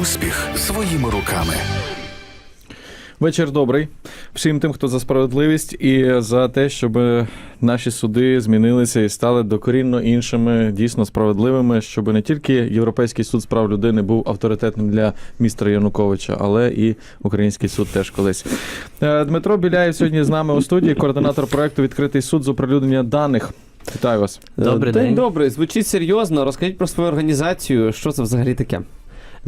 успіх своїми руками. Вечір добрий всім тим, хто за справедливість і за те, щоб наші суди змінилися і стали докорінно іншими, дійсно справедливими, щоб не тільки Європейський суд з прав людини був авторитетним для містера Януковича, але і Український суд теж колись. Е, Дмитро Біляєв сьогодні з нами у студії, координатор проекту Відкритий суд з оприлюднення даних. Вітаю вас. Добрий день. день. добрий. Звучить серйозно. Розкажіть про свою організацію. Що це взагалі таке?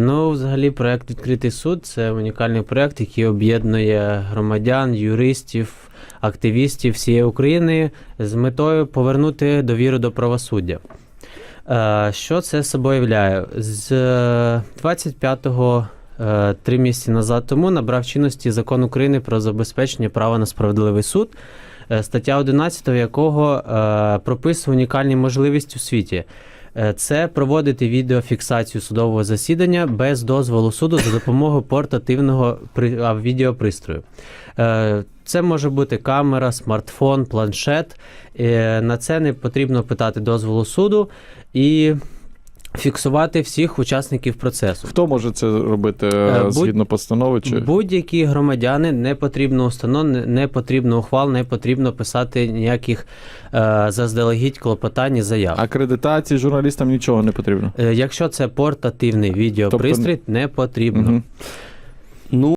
Ну, взагалі, проект Відкритий суд це унікальний проект, який об'єднує громадян, юристів, активістів всієї України з метою повернути довіру до правосуддя. Е, Що це собою являє? З е, 25-го е, три місяці назад тому набрав чинності закон України про забезпечення права на справедливий суд, е, стаття 11 якого е, прописує унікальні можливості у світі. Е, Це проводити відеофіксацію судового засідання без дозволу суду за допомогою портативного при- відеопристрою. Е, Це може бути камера, смартфон, планшет. Е, На це не потрібно питати дозволу суду і фіксувати всіх учасників процесу. Хто може це робити е, Е, будь- згідно постанови? Чи Будь-які громадяни не потрібно установ, не- потрібно ухвал, не потрібно писати ніяких е, заздалегідь клопотань і заяв. акредитації журналістам нічого не потрібно? Е, Якщо це портативний відеопристрій, не потрібно. Угу. Ну